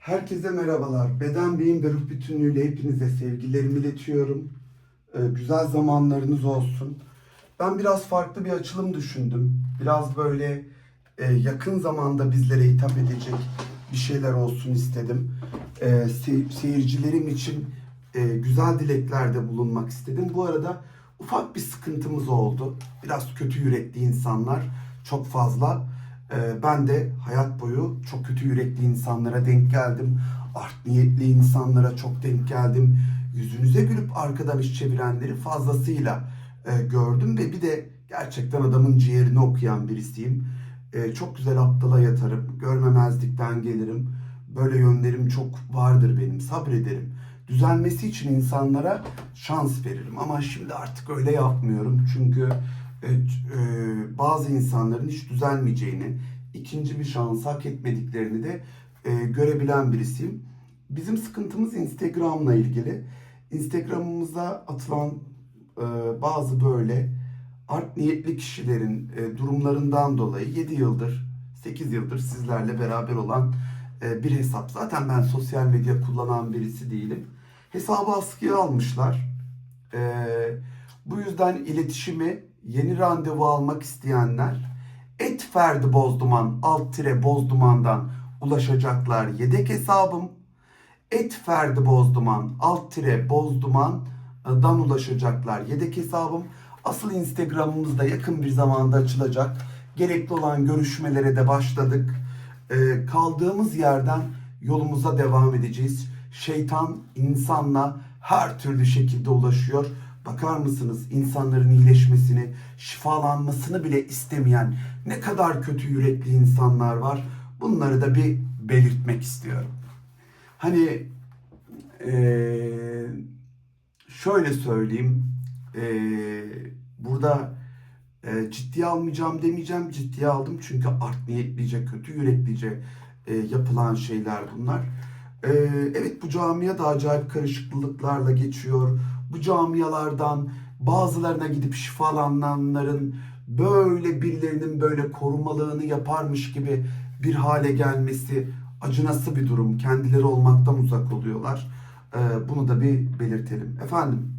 Herkese merhabalar. Beden, beyin ve ruh bütünlüğüyle hepinize sevgilerimi iletiyorum. Ee, güzel zamanlarınız olsun. Ben biraz farklı bir açılım düşündüm. Biraz böyle e, yakın zamanda bizlere hitap edecek bir şeyler olsun istedim. Ee, se- seyircilerim için e, güzel dileklerde bulunmak istedim. Bu arada ufak bir sıkıntımız oldu. Biraz kötü yürekli insanlar çok fazla. Ee, ben de hayat boyu çok kötü yürekli insanlara denk geldim. Art niyetli insanlara çok denk geldim. Yüzünüze gülüp arkadan iş çevirenleri fazlasıyla e, gördüm ve bir de gerçekten adamın ciğerini okuyan birisiyim. E, çok güzel aptala yatarım, görmemezlikten gelirim. Böyle yönlerim çok vardır benim, sabrederim. Düzelmesi için insanlara şans veririm ama şimdi artık öyle yapmıyorum. Çünkü e, e, bazı insanların hiç düzelmeyeceğini, ikinci bir şans hak etmediklerini de e, görebilen birisiyim. Bizim sıkıntımız Instagram'la ilgili. Instagram'ımıza atılan e, bazı böyle art niyetli kişilerin e, durumlarından dolayı 7 yıldır, 8 yıldır sizlerle beraber olan e, bir hesap. Zaten ben sosyal medya kullanan birisi değilim. Hesabı askıya almışlar. E, bu yüzden iletişimi yeni randevu almak isteyenler et ferdi bozduman alt tire bozdumandan ulaşacaklar yedek hesabım. Et ferdi bozduman alt tire bozdumandan ulaşacaklar yedek hesabım. Asıl Instagram'ımız da yakın bir zamanda açılacak. Gerekli olan görüşmelere de başladık. Ee, kaldığımız yerden yolumuza devam edeceğiz. Şeytan insanla her türlü şekilde ulaşıyor. Bakar mısınız insanların iyileşmesini, şifalanmasını bile istemeyen ne kadar kötü yürekli insanlar var. Bunları da bir belirtmek istiyorum. Hani eee, şöyle söyleyeyim. eee, burada eee, ciddiye almayacağım demeyeceğim. Ciddiye aldım çünkü art niyetlice, kötü yüreklice eee, yapılan şeyler bunlar. Eee, evet bu camia da acayip karışıklıklarla geçiyor. Bu camialardan bazılarına gidip şifalananların böyle birilerinin böyle korumalığını yaparmış gibi bir hale gelmesi acınası bir durum. Kendileri olmaktan uzak oluyorlar. Ee, bunu da bir belirtelim. Efendim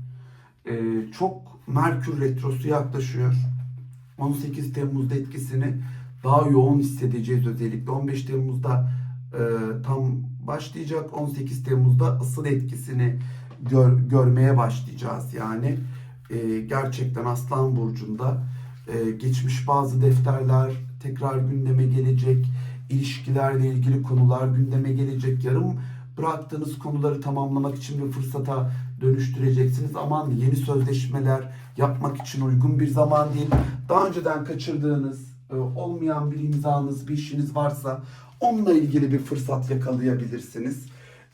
e, çok Merkür Retrosu yaklaşıyor. 18 Temmuz'da etkisini daha yoğun hissedeceğiz özellikle. 15 Temmuz'da e, tam başlayacak. 18 Temmuz'da asıl etkisini gör- görmeye başlayacağız. Yani e, gerçekten Aslan Burcu'nda e, geçmiş bazı defterler tekrar gündeme gelecek. İlişkilerle ilgili konular gündeme gelecek. Yarım bıraktığınız konuları tamamlamak için bir fırsata dönüştüreceksiniz. Aman yeni sözleşmeler yapmak için uygun bir zaman değil. Daha önceden kaçırdığınız, e, olmayan bir imzanız, bir işiniz varsa onunla ilgili bir fırsat yakalayabilirsiniz.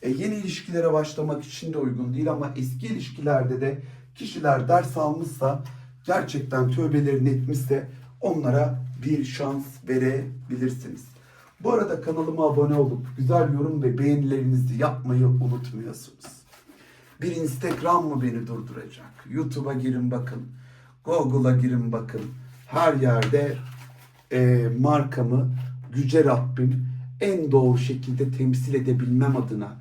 E, yeni ilişkilere başlamak için de uygun değil ama eski ilişkilerde de kişiler ders almışsa gerçekten tövbelerini etmişse onlara bir şans verebilirsiniz. Bu arada kanalıma abone olup güzel yorum ve beğenilerinizi yapmayı unutmuyorsunuz. Bir Instagram mı beni durduracak? YouTube'a girin bakın. Google'a girin bakın. Her yerde e, markamı Yüce Rabbim en doğru şekilde temsil edebilmem adına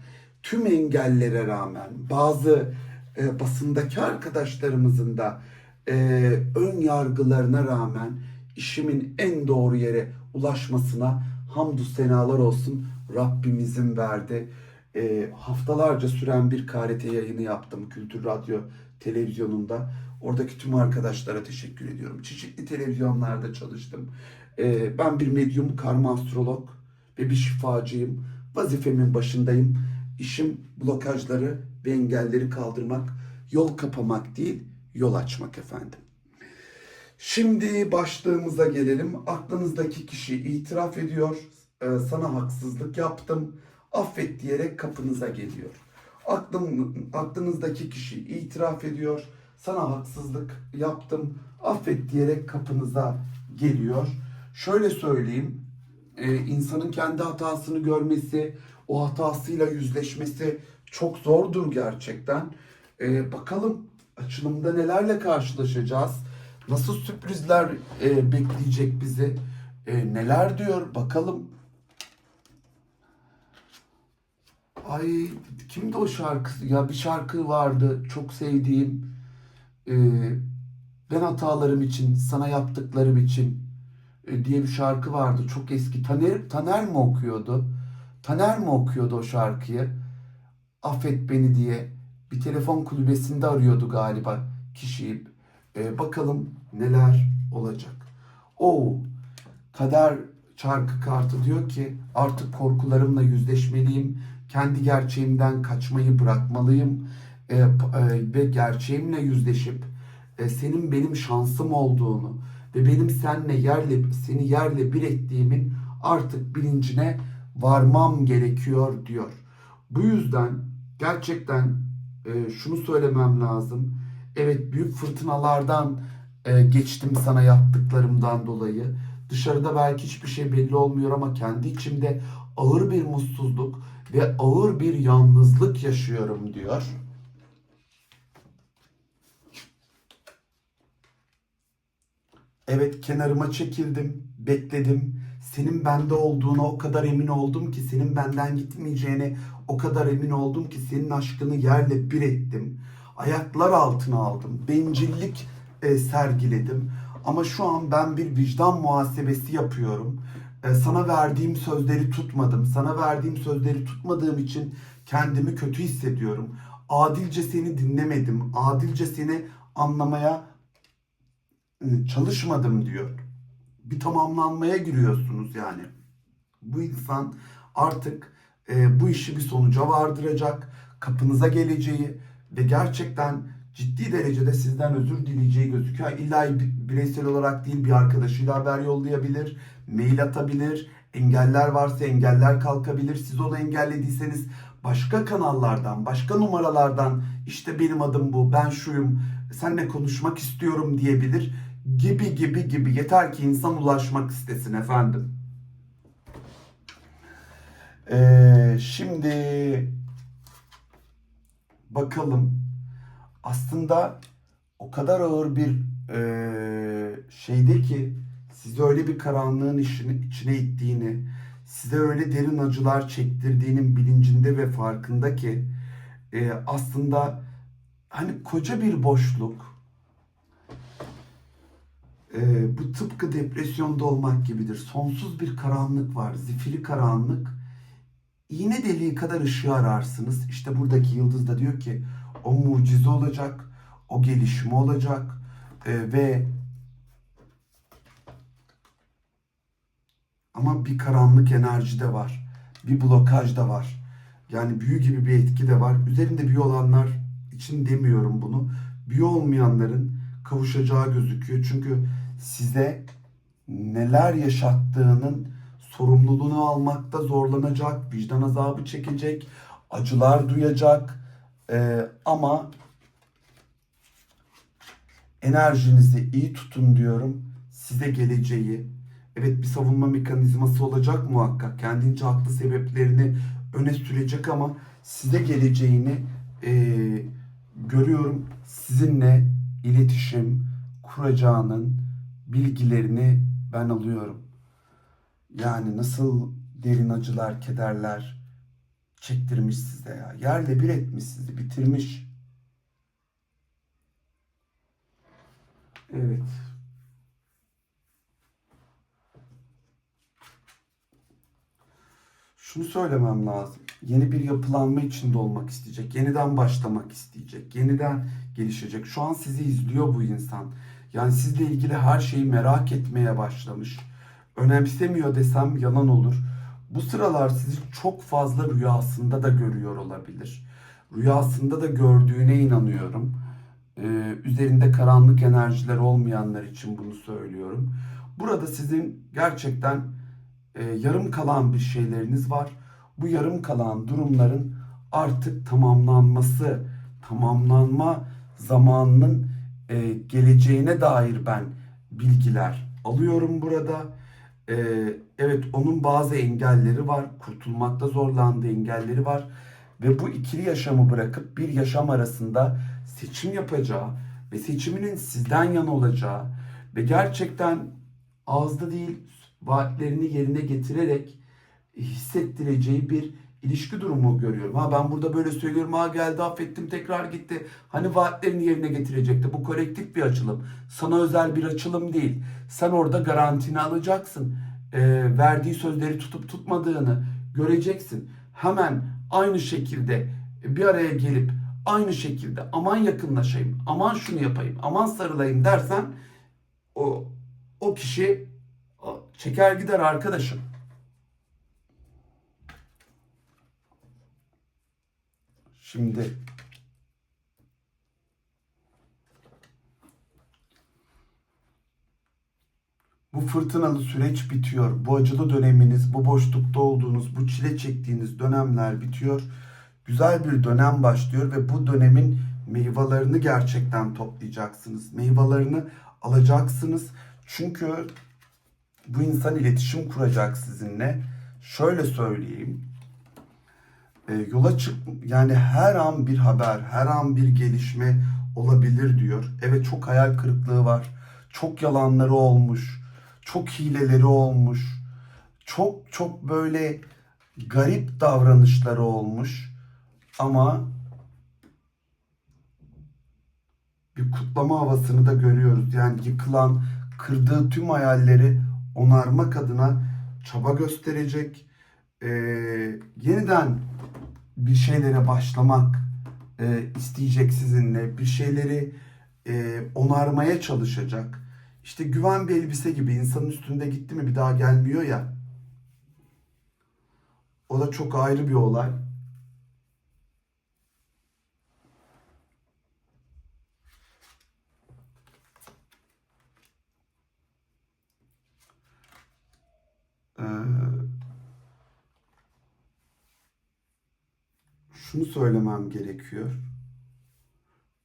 tüm engellere rağmen bazı e, basındaki arkadaşlarımızın da e, ön yargılarına rağmen işimin en doğru yere ulaşmasına hamdü senalar olsun Rabbimizin verdi. E, haftalarca süren bir KRT yayını yaptım Kültür Radyo televizyonunda. Oradaki tüm arkadaşlara teşekkür ediyorum. Çeşitli televizyonlarda çalıştım. E, ben bir medyum, karma astrolog ve bir şifacıyım. Vazifemin başındayım. İşim blokajları ve engelleri kaldırmak, yol kapamak değil, yol açmak efendim. Şimdi başlığımıza gelelim. Aklınızdaki kişi itiraf ediyor. "Ee, sana haksızlık yaptım. Affet diyerek kapınıza geliyor. Aklım, aklınızdaki kişi itiraf ediyor. Sana haksızlık yaptım. Affet diyerek kapınıza geliyor. Şöyle söyleyeyim. e, insanın kendi hatasını görmesi, o hatasıyla yüzleşmesi çok zordur gerçekten. E, bakalım açılımda nelerle karşılaşacağız? Nasıl sürprizler e, bekleyecek bizi? E, neler diyor bakalım. Ay kimdi o şarkısı? Ya bir şarkı vardı çok sevdiğim. Ee, ben hatalarım için, sana yaptıklarım için e, diye bir şarkı vardı. Çok eski. Taner, Taner mi okuyordu? Taner mi okuyordu o şarkıyı? Affet beni diye bir telefon kulübesinde arıyordu galiba kişiyi. Ee, bakalım neler olacak. O kader çarkı kartı diyor ki artık korkularımla yüzleşmeliyim. Kendi gerçeğimden kaçmayı bırakmalıyım. Ee, e, ve gerçeğimle yüzleşip e, senin benim şansım olduğunu ve benim seninle yerle seni yerle bir ettiğimin artık bilincine varmam gerekiyor diyor. Bu yüzden gerçekten e, şunu söylemem lazım. Evet büyük fırtınalardan e, geçtim sana yaptıklarımdan dolayı. Dışarıda belki hiçbir şey belli olmuyor ama kendi içimde ağır bir mutsuzluk ve ağır bir yalnızlık yaşıyorum diyor. Evet kenarıma çekildim, bekledim. Senin bende olduğuna o kadar emin oldum ki senin benden gitmeyeceğine o kadar emin oldum ki senin aşkını yerle bir ettim. Ayaklar altına aldım. Bencillik e, sergiledim. Ama şu an ben bir vicdan muhasebesi yapıyorum. E, sana verdiğim sözleri tutmadım. Sana verdiğim sözleri tutmadığım için kendimi kötü hissediyorum. Adilce seni dinlemedim. Adilce seni anlamaya e, çalışmadım diyor. Bir tamamlanmaya giriyorsunuz yani. Bu insan artık e, bu işi bir sonuca vardıracak, kapınıza geleceği ve gerçekten ciddi derecede sizden özür dileyeceği gözüküyor. İlla bi- bireysel olarak değil bir arkadaşıyla haber yollayabilir, mail atabilir, engeller varsa engeller kalkabilir. Siz onu engellediyseniz başka kanallardan, başka numaralardan işte benim adım bu, ben şuyum, seninle konuşmak istiyorum diyebilir gibi gibi gibi. Yeter ki insan ulaşmak istesin efendim. Ee, şimdi bakalım. Aslında o kadar ağır bir eee şeyde ki sizi öyle bir karanlığın içine, içine ittiğini, size öyle derin acılar çektirdiğinin bilincinde ve farkında ki eee, aslında hani koca bir boşluk, eee, bu tıpkı depresyonda olmak gibidir. Sonsuz bir karanlık var, zifiri karanlık. İğne deliği kadar ışığı ararsınız. İşte buradaki yıldız da diyor ki o mucize olacak, o gelişme olacak e, ve ama bir karanlık enerji de var. Bir blokaj da var. Yani büyü gibi bir etki de var. Üzerinde büyü olanlar için demiyorum bunu. Büyü olmayanların kavuşacağı gözüküyor. Çünkü size neler yaşattığının sorumluluğunu almakta zorlanacak, vicdan azabı çekecek, acılar duyacak. Ee, ama enerjinizi iyi tutun diyorum. Size geleceği, evet bir savunma mekanizması olacak muhakkak. Kendince haklı sebeplerini öne sürecek ama size geleceğini ee, görüyorum. Sizinle iletişim kuracağının bilgilerini ben alıyorum. Yani nasıl derin acılar, kederler çektirmiş size ya. Yerle bir etmiş sizi, bitirmiş. Evet. Şunu söylemem lazım. Yeni bir yapılanma içinde olmak isteyecek. Yeniden başlamak isteyecek. Yeniden gelişecek. Şu an sizi izliyor bu insan. Yani sizle ilgili her şeyi merak etmeye başlamış. Önemsemiyor desem yalan olur. Bu sıralar sizi çok fazla rüyasında da görüyor olabilir. Rüyasında da gördüğüne inanıyorum. Ee, üzerinde karanlık enerjiler olmayanlar için bunu söylüyorum. Burada sizin gerçekten e, yarım kalan bir şeyleriniz var. Bu yarım kalan durumların artık tamamlanması, tamamlanma zamanının e, geleceğine dair ben bilgiler alıyorum burada. E, evet onun bazı engelleri var. Kurtulmakta zorlandığı engelleri var. Ve bu ikili yaşamı bırakıp bir yaşam arasında seçim yapacağı ve seçiminin sizden yana olacağı ve gerçekten ağızda değil vaatlerini yerine getirerek hissettireceği bir ilişki durumu görüyorum. Ha ben burada böyle söylüyorum. Ha geldi affettim tekrar gitti. Hani vaatlerini yerine getirecekti. Bu kolektif bir açılım. Sana özel bir açılım değil. Sen orada garantini alacaksın. Ee, verdiği sözleri tutup tutmadığını göreceksin. Hemen aynı şekilde bir araya gelip aynı şekilde aman yakınlaşayım, aman şunu yapayım, aman sarılayım dersen o o kişi çeker gider arkadaşım. Şimdi bu fırtınalı süreç bitiyor. Bu acılı döneminiz, bu boşlukta olduğunuz, bu çile çektiğiniz dönemler bitiyor. Güzel bir dönem başlıyor ve bu dönemin meyvelerini gerçekten toplayacaksınız. Meyvelerini alacaksınız. Çünkü bu insan iletişim kuracak sizinle. Şöyle söyleyeyim. E, yola çık yani her an bir haber, her an bir gelişme olabilir diyor. Evet çok hayal kırıklığı var. Çok yalanları olmuş. Çok hileleri olmuş. Çok çok böyle garip davranışları olmuş. Ama bir kutlama havasını da görüyoruz. Yani yıkılan, kırdığı tüm hayalleri onarmak adına çaba gösterecek. Ee, yeniden bir şeylere başlamak e, isteyecek sizinle. Bir şeyleri e, onarmaya çalışacak. İşte güven bir elbise gibi insanın üstünde gitti mi bir daha gelmiyor ya. O da çok ayrı bir olay. Ee, şunu söylemem gerekiyor.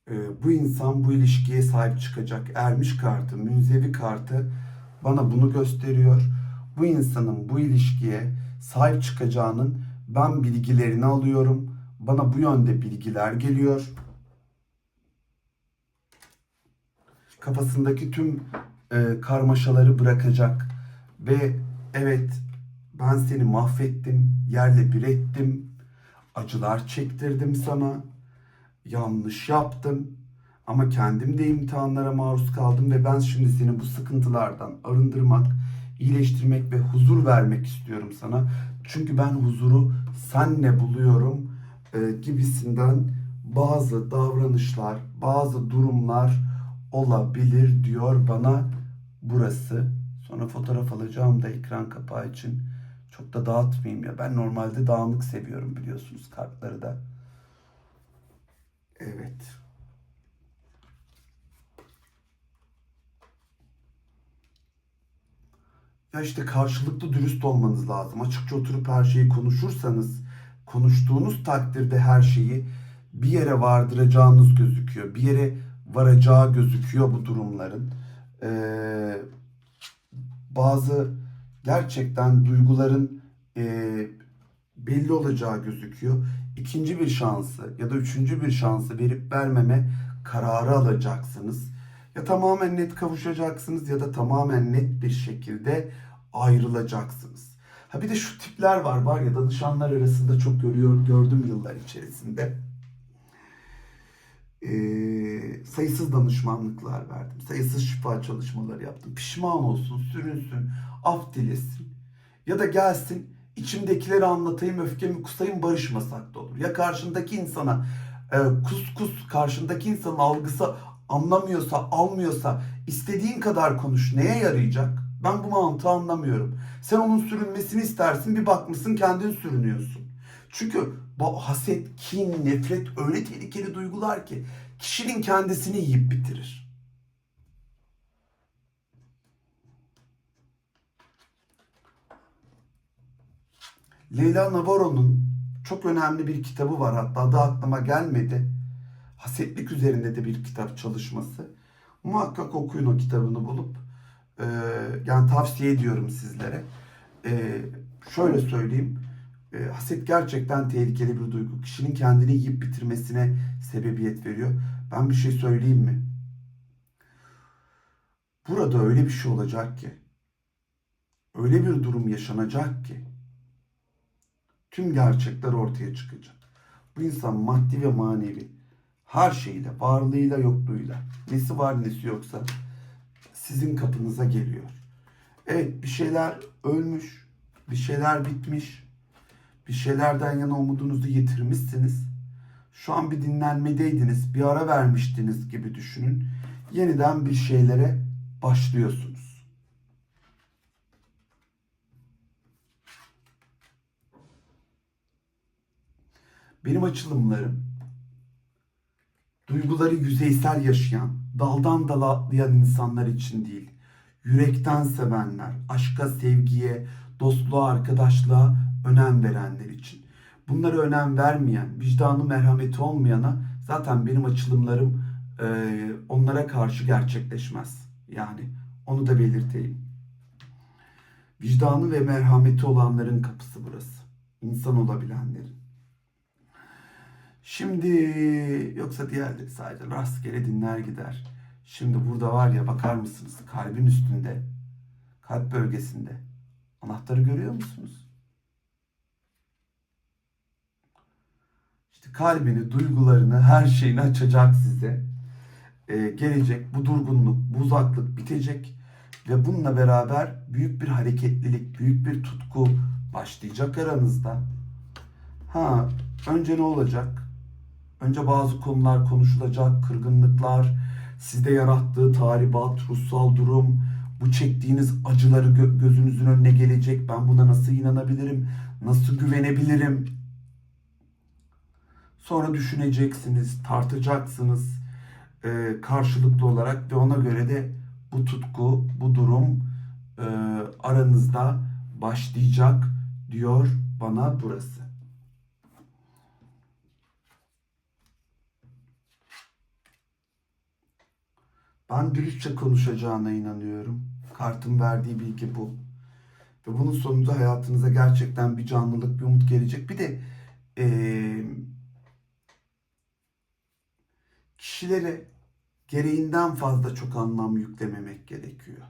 Ee, bu insan bu ilişkiye sahip çıkacak. Ermiş kartı, münzevi kartı bana bunu gösteriyor. Bu insanın bu ilişkiye sahip çıkacağının ben bilgilerini alıyorum. Bana bu yönde bilgiler geliyor. Kafasındaki tüm e, karmaşaları bırakacak ve evet ben seni mahvettim, yerle bir ettim, acılar çektirdim sana, yanlış yaptım ama kendim de imtihanlara maruz kaldım ve ben şimdi seni bu sıkıntılardan arındırmak, iyileştirmek ve huzur vermek istiyorum sana. Çünkü ben huzuru senle buluyorum e, gibisinden bazı davranışlar, bazı durumlar olabilir diyor bana burası. Sonra fotoğraf alacağım da ekran kapağı için. Çok da dağıtmayayım ya. Ben normalde dağınık seviyorum biliyorsunuz kartları da. Evet. Ya işte karşılıklı dürüst olmanız lazım. Açıkça oturup her şeyi konuşursanız, konuştuğunuz takdirde her şeyi bir yere vardıracağınız gözüküyor. Bir yere varacağı gözüküyor bu durumların. Ee, bazı gerçekten duyguların e, belli olacağı gözüküyor. İkinci bir şansı ya da üçüncü bir şansı verip vermeme kararı alacaksınız. Ya tamamen net kavuşacaksınız ya da tamamen net bir şekilde ayrılacaksınız. Ha bir de şu tipler var var ya danışanlar arasında çok görüyor gördüm yıllar içerisinde. Ee, sayısız danışmanlıklar verdim. Sayısız şifa çalışmaları yaptım. Pişman olsun, sürünsün, af dilesin. Ya da gelsin içimdekileri anlatayım, öfkemi kusayım, barışmasak da olur. Ya karşındaki insana e, kus kus karşındaki insanın algısı anlamıyorsa, almıyorsa istediğin kadar konuş. Neye yarayacak? Ben bu mantığı anlamıyorum. Sen onun sürünmesini istersin, bir bakmışsın kendin sürünüyorsun. Çünkü bu haset, kin, nefret öyle tehlikeli duygular ki kişinin kendisini yiyip bitirir. Leyla Navarro'nun çok önemli bir kitabı var hatta adı aklıma gelmedi. Hasetlik üzerinde de bir kitap çalışması. Muhakkak okuyun o kitabını bulup. Ee, yani tavsiye ediyorum sizlere. Ee, şöyle söyleyeyim. Ee, haset gerçekten tehlikeli bir duygu. Kişinin kendini yiyip bitirmesine sebebiyet veriyor. Ben bir şey söyleyeyim mi? Burada öyle bir şey olacak ki. Öyle bir durum yaşanacak ki tüm gerçekler ortaya çıkacak. Bu insan maddi ve manevi her şeyle, varlığıyla, yokluğuyla, nesi var nesi yoksa sizin kapınıza geliyor. Evet bir şeyler ölmüş, bir şeyler bitmiş, bir şeylerden yana umudunuzu yitirmişsiniz. Şu an bir dinlenmedeydiniz, bir ara vermiştiniz gibi düşünün. Yeniden bir şeylere başlıyorsunuz. Benim açılımlarım duyguları yüzeysel yaşayan, daldan dala atlayan insanlar için değil, yürekten sevenler, aşka, sevgiye, dostluğa, arkadaşlığa önem verenler için. Bunlara önem vermeyen, vicdanı merhameti olmayana zaten benim açılımlarım e, onlara karşı gerçekleşmez. Yani onu da belirteyim. Vicdanı ve merhameti olanların kapısı burası. İnsan olabilenlerin. Şimdi yoksa diğerleri sadece rastgele dinler gider. Şimdi burada var ya bakar mısınız kalbin üstünde, kalp bölgesinde anahtarı görüyor musunuz? İşte kalbini, duygularını, her şeyini açacak size. Ee, gelecek bu durgunluk, bu uzaklık bitecek ve bununla beraber büyük bir hareketlilik, büyük bir tutku başlayacak aranızda. Ha, önce ne olacak? Önce bazı konular konuşulacak, kırgınlıklar, sizde yarattığı tahribat, ruhsal durum, bu çektiğiniz acıları gö- gözünüzün önüne gelecek. Ben buna nasıl inanabilirim? Nasıl güvenebilirim? Sonra düşüneceksiniz, tartacaksınız e, karşılıklı olarak ve ona göre de bu tutku, bu durum e, aranızda başlayacak diyor bana burası. Ben dürüstçe konuşacağına inanıyorum. Kartın verdiği bilgi bu. Ve bunun sonunda hayatınıza gerçekten bir canlılık, bir umut gelecek. Bir de eee kişilere gereğinden fazla çok anlam yüklememek gerekiyor.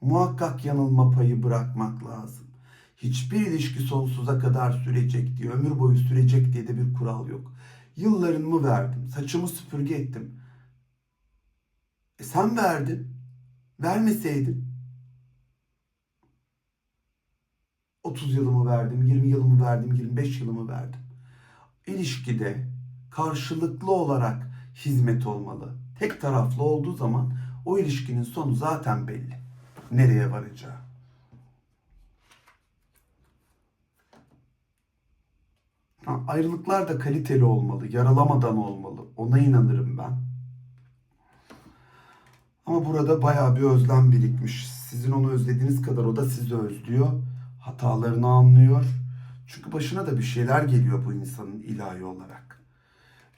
Muhakkak yanılma payı bırakmak lazım. Hiçbir ilişki sonsuza kadar sürecek diye, ömür boyu sürecek diye de bir kural yok. Yıllarımı verdim, saçımı süpürge ettim. E sen verdin. Vermeseydin. 30 yılımı verdim, 20 yılımı verdim, 25 yılımı verdim. İlişkide karşılıklı olarak hizmet olmalı. Tek taraflı olduğu zaman o ilişkinin sonu zaten belli. Nereye varacağı. Ha, ayrılıklar da kaliteli olmalı, yaralamadan olmalı. Ona inanırım ben. Ama burada bayağı bir özlem birikmiş. Sizin onu özlediğiniz kadar o da sizi özlüyor. Hatalarını anlıyor. Çünkü başına da bir şeyler geliyor bu insanın ilahi olarak.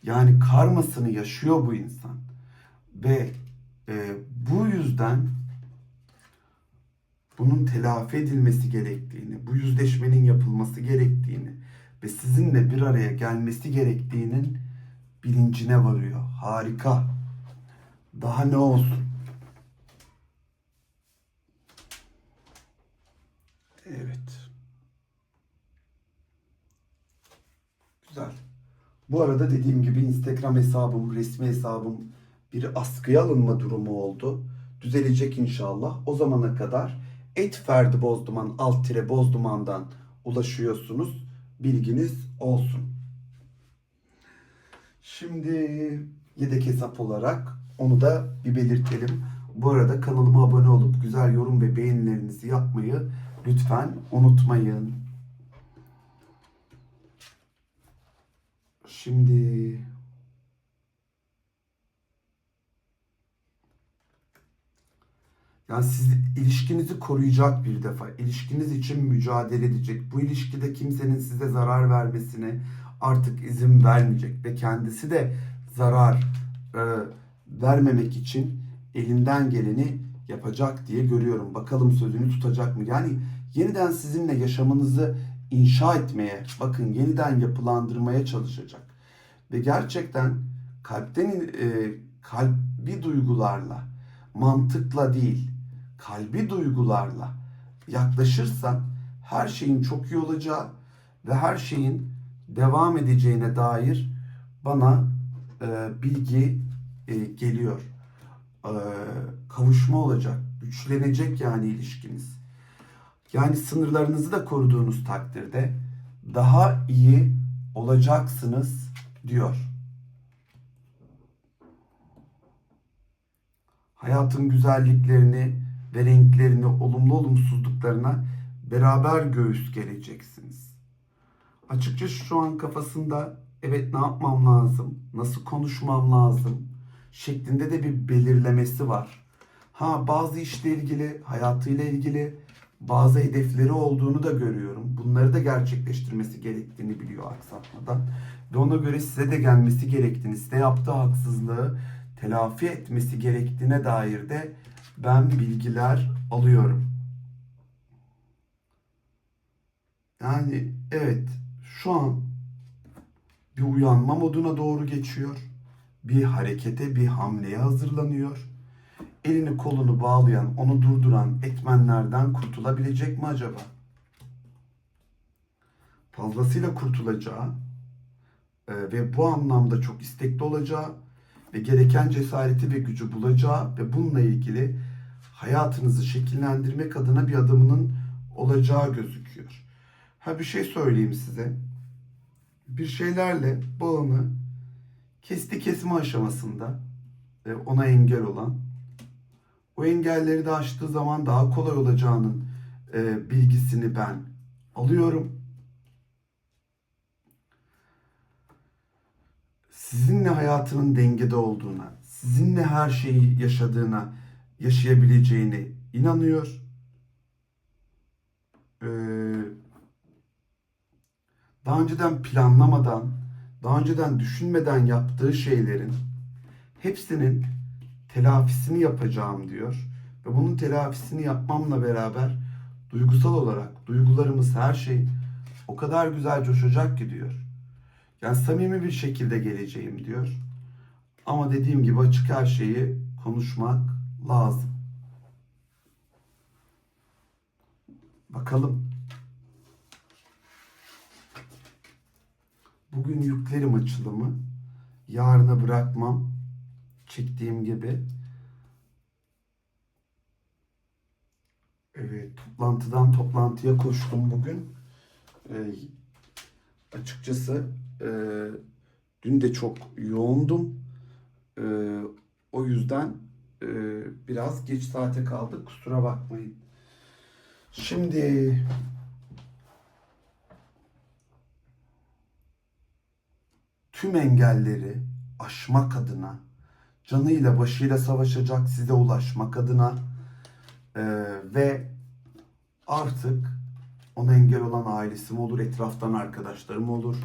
Yani karmasını yaşıyor bu insan. Ve e, bu yüzden bunun telafi edilmesi gerektiğini, bu yüzleşmenin yapılması gerektiğini ve sizinle bir araya gelmesi gerektiğinin bilincine varıyor. Harika. Daha ne olsun? Evet. Güzel. Bu arada dediğim gibi Instagram hesabım, resmi hesabım bir askıya alınma durumu oldu. Düzelecek inşallah. O zamana kadar et Ferdi Bozduman alt tire Bozduman'dan ulaşıyorsunuz. Bilginiz olsun. Şimdi yedek hesap olarak onu da bir belirtelim. Bu arada kanalıma abone olup güzel yorum ve beğenilerinizi yapmayı lütfen unutmayın. Şimdi yani siz ilişkinizi koruyacak bir defa, ilişkiniz için mücadele edecek. Bu ilişkide kimsenin size zarar vermesine artık izin vermeyecek ve kendisi de zarar e, vermemek için elinden geleni yapacak diye görüyorum. Bakalım sözünü tutacak mı? Yani yeniden sizinle yaşamınızı inşa etmeye, bakın yeniden yapılandırmaya çalışacak. Ve gerçekten kalpten e, kalbi duygularla, mantıkla değil, kalbi duygularla yaklaşırsan her şeyin çok iyi olacağı ve her şeyin devam edeceğine dair bana e, bilgi e, geliyor. E, kavuşma olacak, güçlenecek yani ilişkiniz. Yani sınırlarınızı da koruduğunuz takdirde daha iyi olacaksınız diyor. Hayatın güzelliklerini ve renklerini, olumlu olumsuzluklarına beraber göğüs geleceksiniz. Açıkçası şu an kafasında evet ne yapmam lazım, nasıl konuşmam lazım şeklinde de bir belirlemesi var. Ha bazı işle ilgili, hayatıyla ilgili bazı hedefleri olduğunu da görüyorum. Bunları da gerçekleştirmesi gerektiğini biliyor aksatmadan. Ve ona göre size de gelmesi gerektiğini, size yaptığı haksızlığı telafi etmesi gerektiğine dair de ben bilgiler alıyorum. Yani evet şu an bir uyanma moduna doğru geçiyor. Bir harekete, bir hamleye hazırlanıyor. Elini kolunu bağlayan, onu durduran etmenlerden kurtulabilecek mi acaba? Fazlasıyla kurtulacağı e, ve bu anlamda çok istekli olacağı ve gereken cesareti ve gücü bulacağı ve bununla ilgili hayatınızı şekillendirmek adına bir adımının olacağı gözüküyor. Ha bir şey söyleyeyim size. Bir şeylerle bağını kesti kesme aşamasında ona engel olan o engelleri de aştığı zaman daha kolay olacağının e, bilgisini ben alıyorum. Sizinle hayatının dengede olduğuna, sizinle her şeyi yaşadığına, yaşayabileceğine inanıyor. Ee, daha önceden planlamadan, daha önceden düşünmeden yaptığı şeylerin hepsinin telafisini yapacağım diyor. Ve bunun telafisini yapmamla beraber duygusal olarak duygularımız her şey o kadar güzel coşacak ki diyor. Yani samimi bir şekilde geleceğim diyor. Ama dediğim gibi açık her şeyi konuşmak lazım. Bakalım. Bugün yüklerim açılımı. Yarına bırakmam. Çektiğim gibi. Evet, toplantıdan toplantıya koştum bugün. Ee, açıkçası e, dün de çok yoğundum. E, o yüzden e, biraz geç saate kaldık. Kusura bakmayın. Şimdi tüm engelleri aşmak adına, canıyla başıyla savaşacak size ulaşmak adına e, ve artık ona engel olan ailesi mi olur, etraftan arkadaşları mı olur,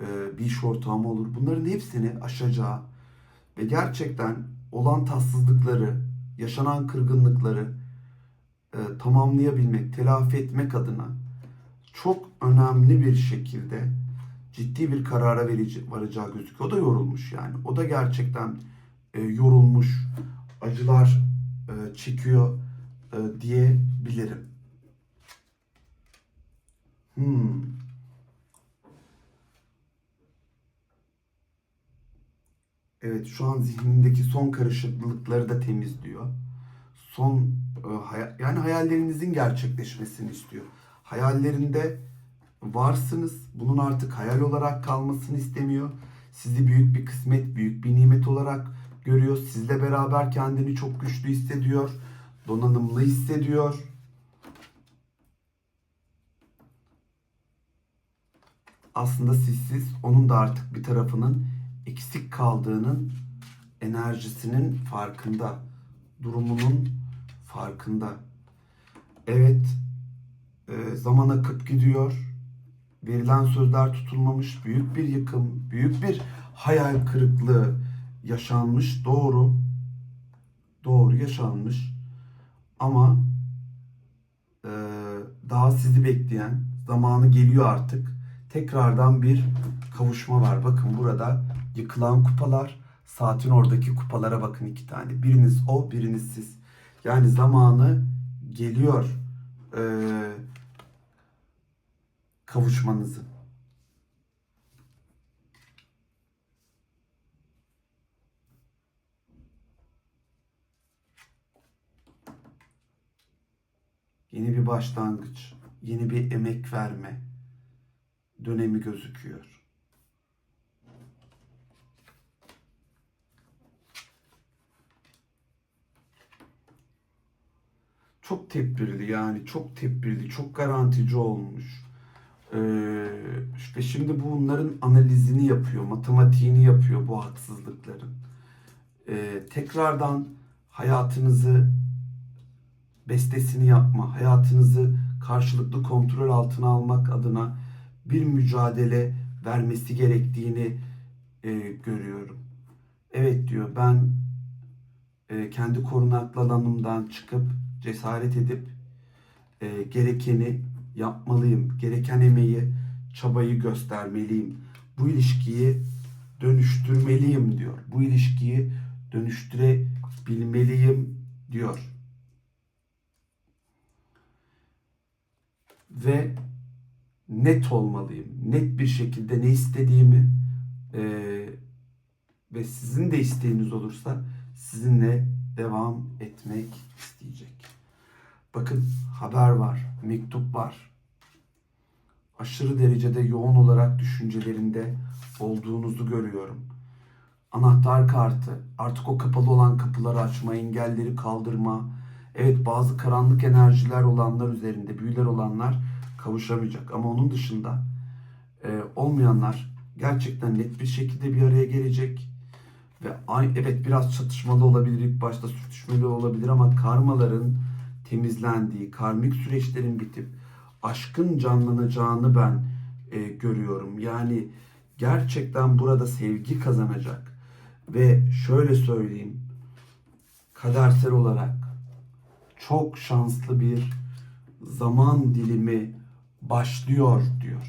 e, bir iş ortağı mı olur. Bunların hepsini aşacağı ve gerçekten olan tatsızlıkları, yaşanan kırgınlıkları e, tamamlayabilmek, telafi etmek adına çok önemli bir şekilde ciddi bir karara verici, varacağı gözüküyor. O da yorulmuş yani. O da gerçekten e, yorulmuş, acılar e, çekiyor e, diyebilirim. Hmm. Evet şu an zihnindeki son karışıklıkları da temizliyor. Son e, hay- yani hayallerinizin gerçekleşmesini istiyor. Hayallerinde varsınız. Bunun artık hayal olarak kalmasını istemiyor. Sizi büyük bir kısmet, büyük bir nimet olarak görüyor. Sizle beraber kendini çok güçlü hissediyor. Donanımlı hissediyor. Aslında sizsiz onun da artık bir tarafının eksik kaldığının enerjisinin farkında. Durumunun farkında. Evet, e, zaman akıp gidiyor. Verilen sözler tutulmamış. Büyük bir yıkım, büyük bir hayal kırıklığı yaşanmış. Doğru. Doğru yaşanmış. Ama e, daha sizi bekleyen zamanı geliyor artık. Tekrardan bir kavuşma var. Bakın burada yıkılan kupalar. Saatin oradaki kupalara bakın iki tane. Biriniz o, biriniz siz. Yani zamanı geliyor. Ee, kavuşmanızı. Yeni bir başlangıç, yeni bir emek verme dönemi gözüküyor. Çok tedbirli yani çok tedbirli, çok garantici olmuş. Ee, işte şimdi bunların analizini yapıyor, matematiğini yapıyor bu haksızlıkların. Ee, tekrardan hayatınızı bestesini yapma, hayatınızı karşılıklı kontrol altına almak adına bir mücadele vermesi gerektiğini e, görüyorum. Evet diyor ben e, kendi korunaklı alanımdan çıkıp cesaret edip e, gerekeni yapmalıyım. Gereken emeği, çabayı göstermeliyim. Bu ilişkiyi dönüştürmeliyim diyor. Bu ilişkiyi dönüştürebilmeliyim diyor. Ve net olmalıyım. Net bir şekilde ne istediğimi eee, ve sizin de isteğiniz olursa sizinle devam etmek isteyecek. Bakın haber var, mektup var. Aşırı derecede yoğun olarak düşüncelerinde olduğunuzu görüyorum. Anahtar kartı, artık o kapalı olan kapıları açma, engelleri kaldırma. Evet bazı karanlık enerjiler olanlar üzerinde, büyüler olanlar kavuşamayacak. Ama onun dışında e, olmayanlar gerçekten net bir şekilde bir araya gelecek. Ve ay, evet biraz çatışmalı olabilir ilk başta sürtüşmeli olabilir ama karmaların temizlendiği, karmik süreçlerin bitip aşkın canlanacağını ben e, görüyorum. Yani gerçekten burada sevgi kazanacak ve şöyle söyleyeyim kadersel olarak çok şanslı bir zaman dilimi başlıyor diyor.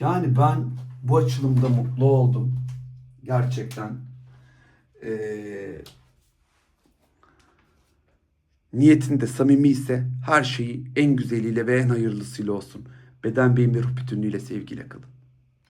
Yani ben bu açılımda mutlu oldum. Gerçekten. Ee, niyetin de samimi ise her şeyi en güzeliyle ve en hayırlısıyla olsun. Beden, beyin ve ruh bütünlüğüyle sevgiyle kalın.